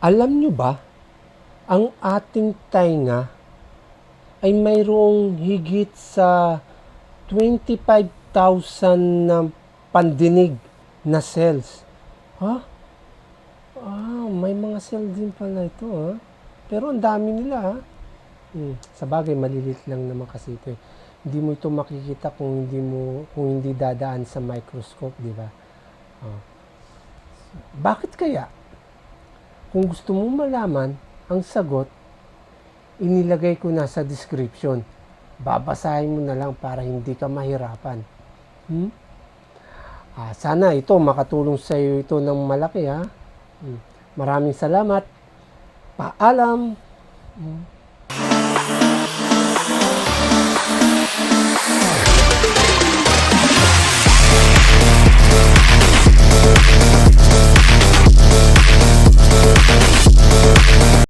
Alam nyo ba, ang ating tainga ay mayroong higit sa 25,000 na pandinig na cells. Ha? Ah, may mga cell din pala ito ha. Pero ang dami nila ha. Hmm, sa bagay, malilit lang naman kasi ito. eh. Hindi mo ito makikita kung hindi mo kung hindi dadaan sa microscope, di ba? Oh. Bakit kaya? Kung gusto mo malaman ang sagot, inilagay ko na sa description. Babasahin mo na lang para hindi ka mahirapan. Hmm? Ah, sana ito makatulong sa iyo ito ng malaki ha. Hmm. Maraming salamat. Paalam. Hmm.